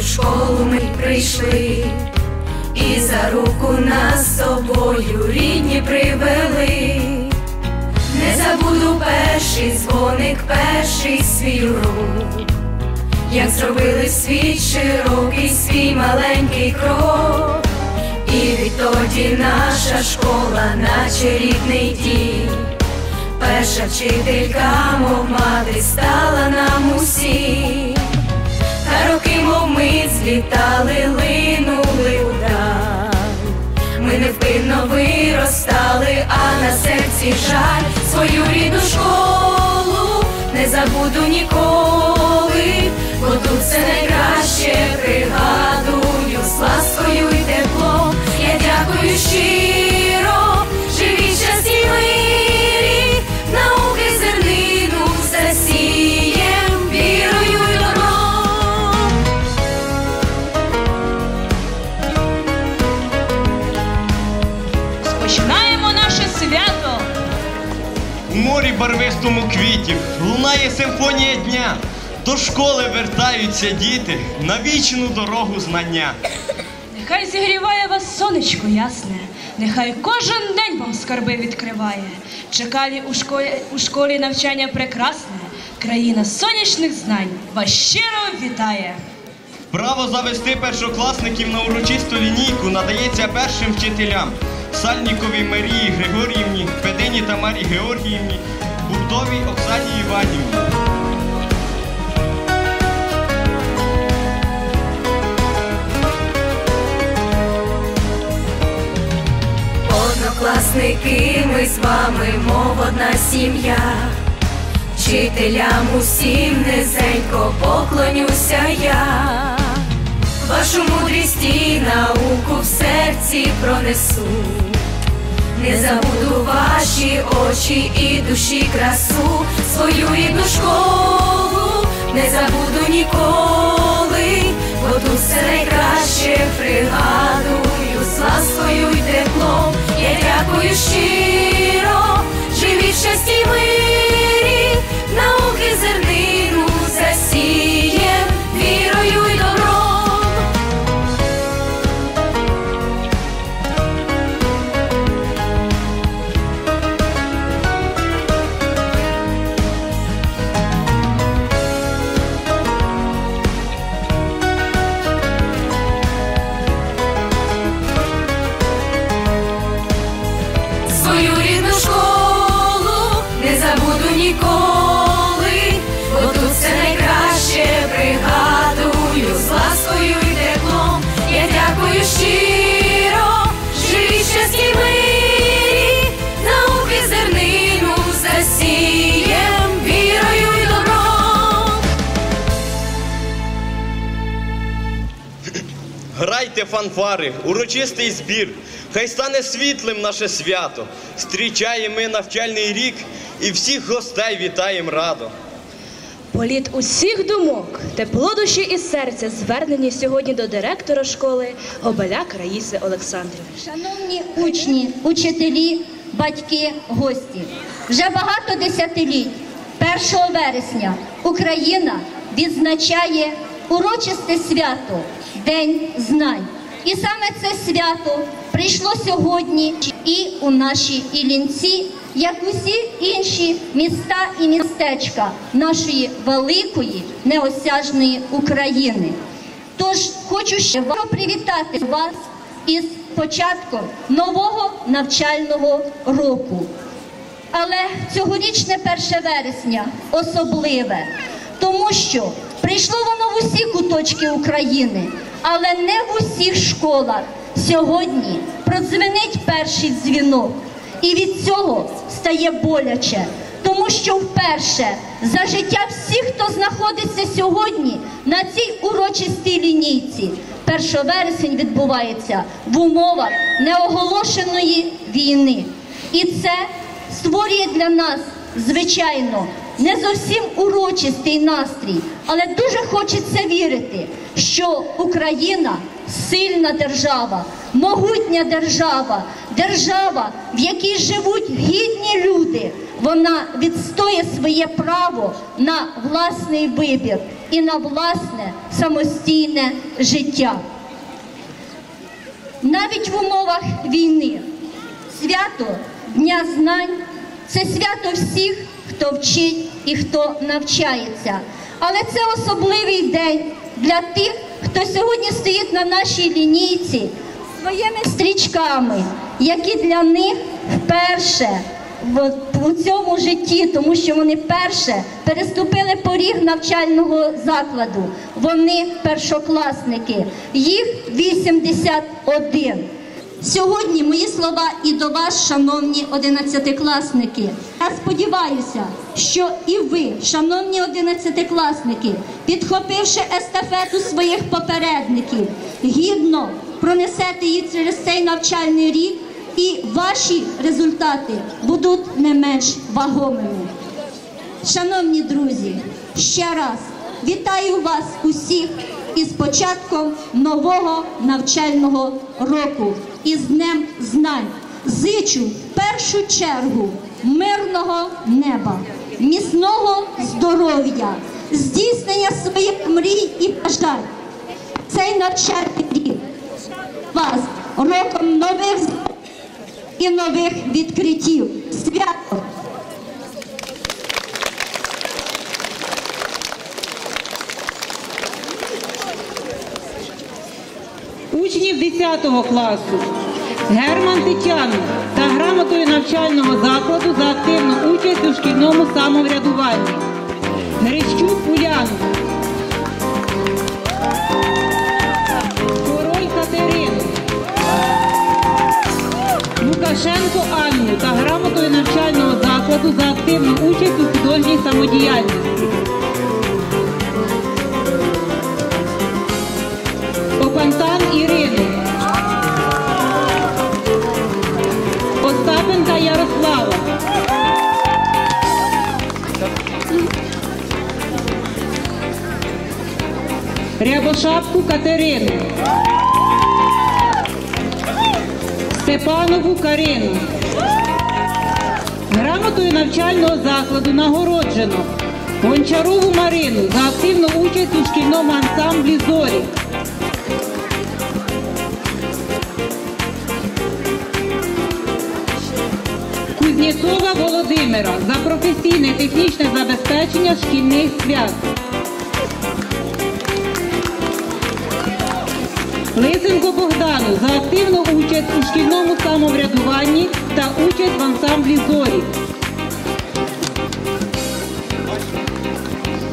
В школу ми прийшли, і за руку нас собою рідні привели. Не забуду перший дзвоник, перший свій рук, як зробили світ широкий, свій маленький крок, і відтоді наша школа, наче рідний дім. Перша вчителька, мов мати, стала нам усім, роки, мов мить, злітали, линули удар. Ми невпинно виростали, а на серці жаль свою рідну школу не забуду ніколи, бо тут все найкраще пригадую з ласкою і теплом. Я дякую щиро, барвистому квітів лунає симфонія дня. До школи вертаються діти на вічну дорогу знання. Нехай зігріває вас сонечко ясне, нехай кожен день вам скарби відкриває. Чекалі у школі, у школі навчання прекрасне, країна сонячних знань вас щиро вітає. Право завести першокласників на урочисту лінійку надається першим вчителям Сальніковій Марії Григоріївні, Федині Тамарі Георгіївні, Бурдовій Оксані Іванівні. Однокласники, ми з вами, мов одна сім'я. Вчителям усім низенько поклонюся я. Вашу мудрість і науку в серці пронесу. Не забуду ваші очі і душі красу, свою рідну школу, не забуду ніколи, бо тут все найкраще. Пригадую з ласкою й теплом. Я дякую щиро, живі в щасті мирі, науки зернину фанфари, урочистий збір, хай стане світлим наше свято. Зустрічаємо ми навчальний рік і всіх гостей вітаємо радо. Політ усіх думок, тепло душі і серця звернені сьогодні до директора школи Гобеляк Раїси Олександрівни. Шановні учні, учителі, батьки, гості, вже багато десятиліть 1 вересня Україна відзначає урочисте свято День знань. І саме це свято прийшло сьогодні і у наші Іллінці, як усі інші міста і містечка нашої великої неосяжної України. Тож хочу ще привітати вас із початком нового навчального року. Але цьогорічне 1 вересня особливе, тому що прийшло воно в усі куточки України, але не в усіх школах. Сьогодні продзвенить перший дзвінок, і від цього стає боляче, тому що вперше за життя всіх, хто знаходиться сьогодні на цій урочистій лінійці, 1 вересень відбувається в умовах неоголошеної війни. І це створює для нас, звичайно, не зовсім урочистий настрій, але дуже хочеться вірити, що Україна сильна держава, могутня держава, держава, в якій живуть гідні люди, вона відстоє своє право на власний вибір і на власне самостійне життя. Навіть в умовах війни свято Дня знань це свято всіх, хто вчить і хто навчається. Але це особливий день для тих, хто сьогодні стоїть на нашій лінійці своїми стрічками, які для них вперше у цьому житті, тому що вони перше переступили поріг навчального закладу. Вони першокласники, їх 81. Сьогодні мої слова і до вас, шановні одинадцятикласники. Я сподіваюся, що і ви, шановні одинадцятикласники, підхопивши естафету своїх попередників, гідно пронесете її через цей навчальний рік, і ваші результати будуть не менш вагомими. Шановні друзі, ще раз вітаю вас усіх із початком нового навчального року із Днем Знань. Зичу в першу чергу мирного неба, міцного здоров'я, здійснення своїх мрій і бажань. Цей навчальний рік вас роком нових і нових відкриттів. Свято! 10 класу Герман Тетяну та грамотою навчального закладу за активну участь у шкільному самоврядуванні. Грищук Уляну. Король Катерину. Лукашенко Анну та грамотою навчального закладу за активну участь у художній самодіяльності. Рябошапку Катерину. Степанову Карину. Грамотою навчального закладу нагороджено Гончарову Марину за активну участь у шкільному ансамблі Зорі. Кузнєцова Володимира за професійне технічне забезпечення шкільних свят. Богдану за активну участь у шкільному самоврядуванні та участь в ансамблі Зорі.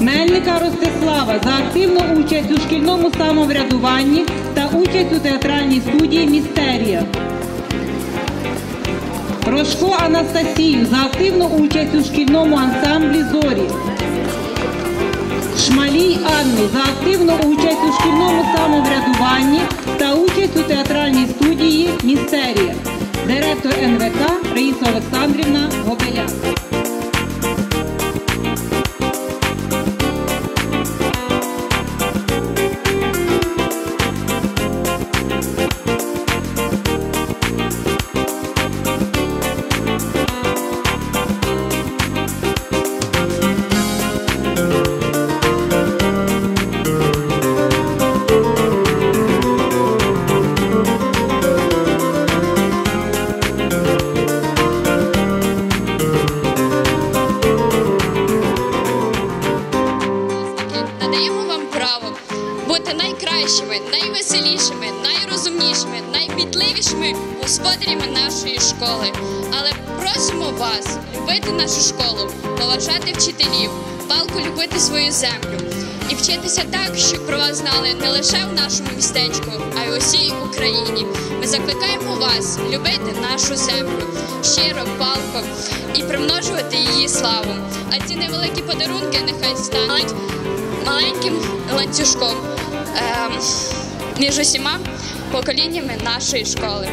Мельника Ростислава за активну участь у шкільному самоврядуванні та участь у театральній студії Містерія. Рожко Анастасію за активну участь у шкільному ансамблі Зорі. Шмалій Анну за активну участь у шкільному самоврядуванні та участь у театральній студії Містерія. Директор НВК Раїса Олександрівна Гобеляк. Любити свою землю і вчитися так, щоб про вас знали не лише в нашому містечку, а й у всій Україні. Ми закликаємо вас любити нашу землю щиро, палко і примножувати її славу. А ці невеликі подарунки нехай стануть маленьким ланцюжком ем, між усіма поколіннями нашої школи.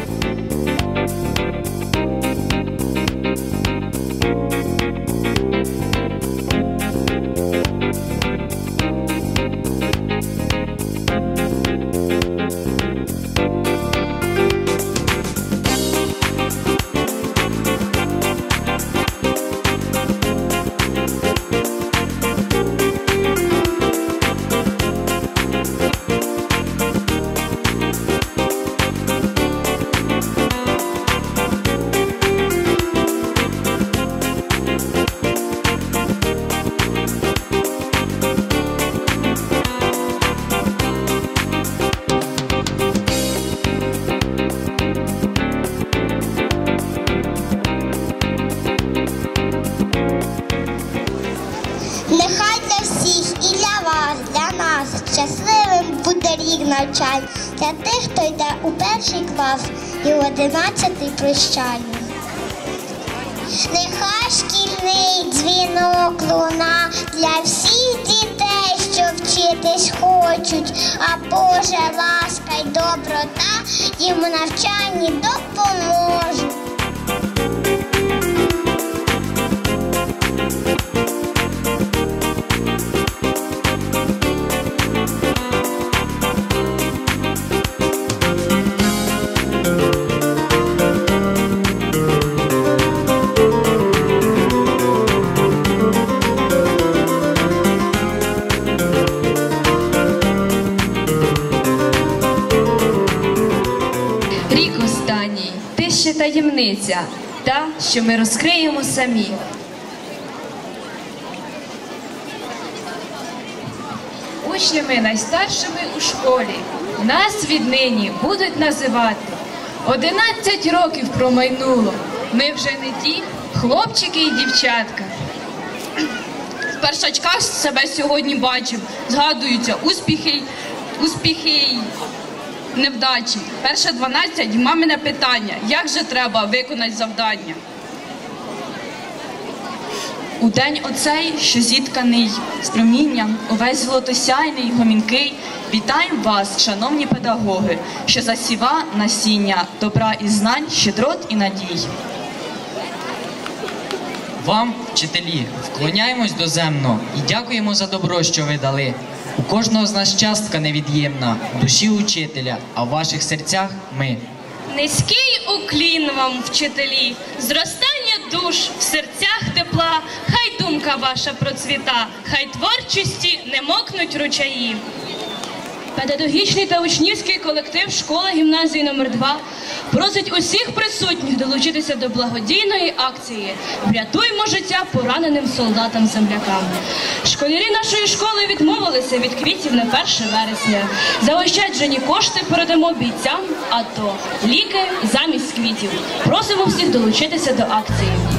Прощальний. Нехай шкільний дзвінок луна для всіх дітей, що вчитись хочуть, а Боже, ласка й доброта їм у навчанні допоможуть. Таємниця, та, що ми розкриємо самі. Учнями найстаршими у школі нас віднині будуть називати. Одинадцять років промайнуло. Ми вже не ті хлопчики і дівчатка. В першачках себе сьогодні бачив. Згадуються успіхи, успіхи невдачі. Перше 12 мамине питання. Як же треба виконати завдання? У день оцей, що зітканий з промінням, увесь золотосяйний, гомінкий, вітаємо вас, шановні педагоги, що засіва насіння добра і знань, щедрот і надій. Вам, вчителі, вклоняємось доземно і дякуємо за добро, що ви дали. У кожного з нас частка невід'ємна, душі учителя, а в ваших серцях ми. Низький уклін вам, вчителі, зростання душ в серцях тепла, хай думка ваша процвіта, хай творчості не мокнуть ручаї. Педагогічний та учнівський колектив школи гімназії номер 2 просить усіх присутніх долучитися до благодійної акції Врятуймо життя пораненим солдатам-землякам. Школярі нашої школи відмовилися від квітів на 1 вересня. Заощаджені кошти передамо бійцям АТО. Ліки замість квітів. Просимо всіх долучитися до акції.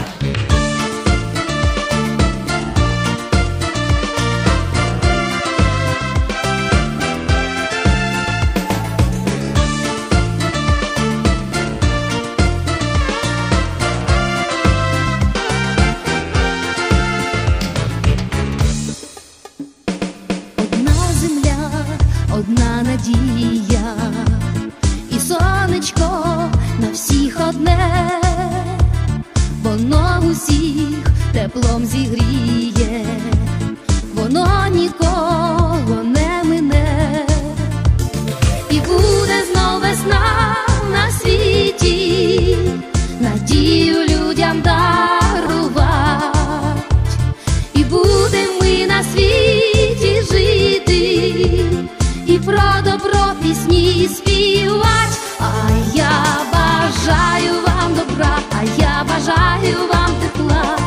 А я бажаю вам добра, а я бажаю вам тепла,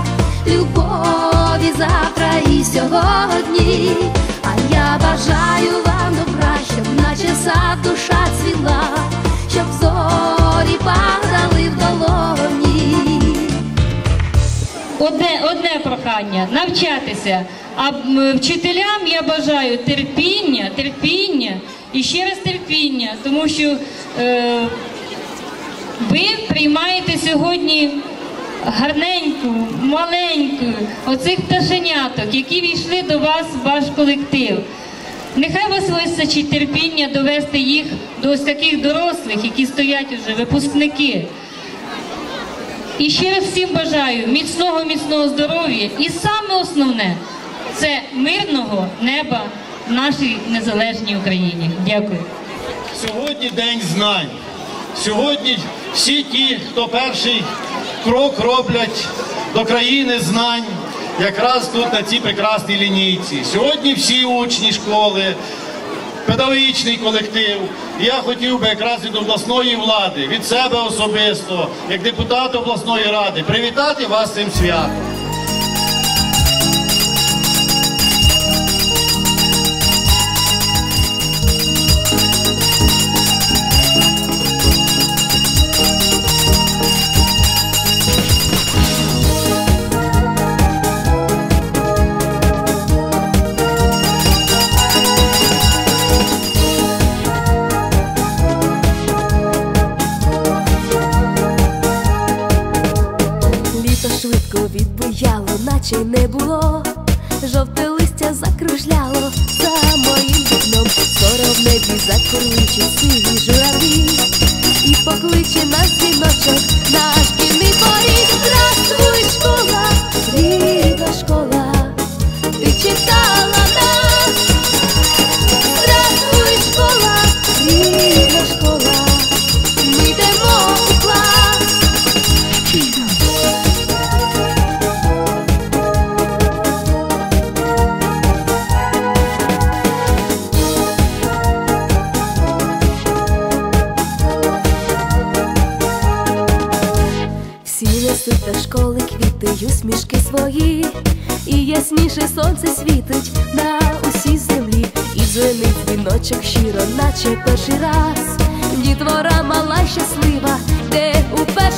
любові завтра і сьогодні. А я бажаю вам добра, щоб наче сад душа цвіла, щоб зорі падали в долоні. Одне, одне прохання навчатися. А вчителям я бажаю терпіння, терпіння і ще раз терпіння, тому що е, ви приймаєте сьогодні гарненьку, маленьку, оцих пташеняток, які війшли до вас в ваш колектив. Нехай вас вистачить терпіння довести їх до ось таких дорослих, які стоять уже, випускники. І ще раз всім бажаю міцного, міцного здоров'я і саме основне це мирного неба нашій незалежній Україні. Дякую. Сьогодні день знань. Сьогодні всі ті, хто перший крок роблять до країни знань, якраз тут на цій прекрасній лінійці. Сьогодні всі учні школи, педагогічний колектив. Я хотів би якраз від обласної влади, від себе особисто, як депутат обласної ради, привітати вас цим святом.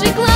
У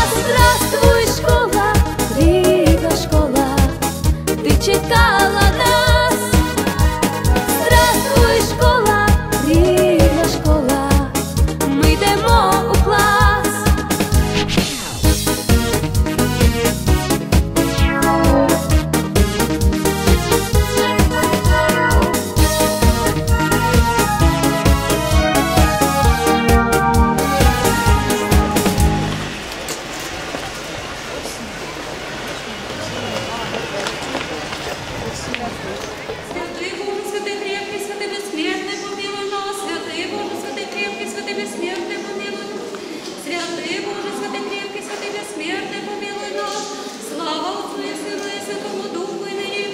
безсмертний, помилуй нас. Слава Отцу і Духу, і нині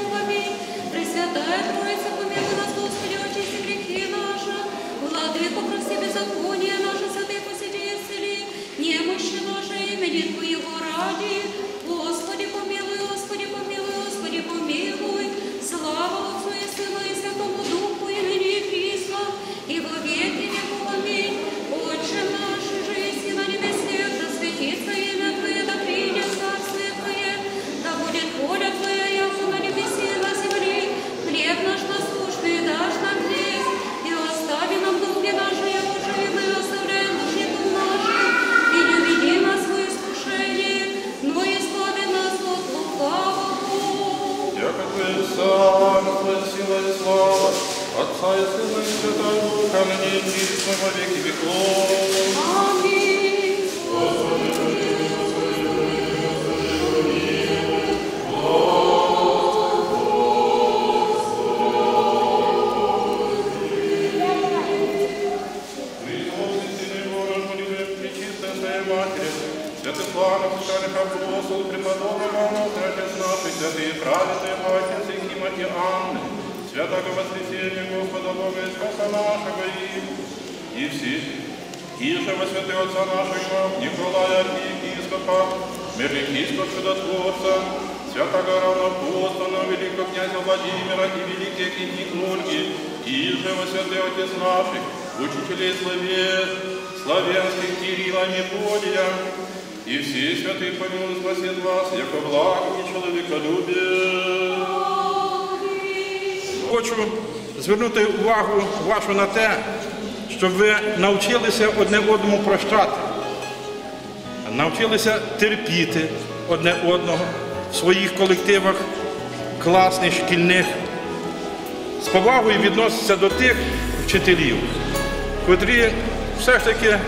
і. Пресвятая и, и все, и же во святые Отца нашего, Николая Архиепископа, Мерликийского чудотворца, святого равноапостола, великого князя Владимира и великие книги Ольги, и же во святые Отец наших, учителей словес, славянских Кирилла Мефодия, и все святые помилуй спасет вас, яко благо и человеколюбие. Хочу звернути увагу вашу на те, щоб ви навчилися одне одному прощати, навчилися терпіти одне одного в своїх колективах класних, шкільних, з повагою відноситися до тих вчителів, котрі все ж таки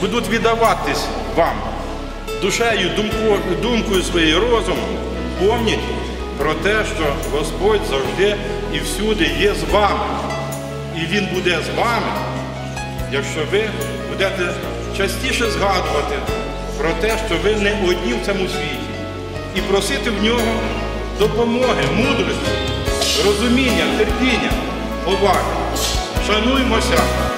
будуть віддаватись вам душею, думкою, думкою своєю розумом, помніть про те, що Господь завжди і всюди є з вами. І Він буде з вами, якщо ви будете частіше згадувати про те, що ви не одні в цьому світі, і просити в нього допомоги, мудрості, розуміння, терпіння, уваги. Шануймося.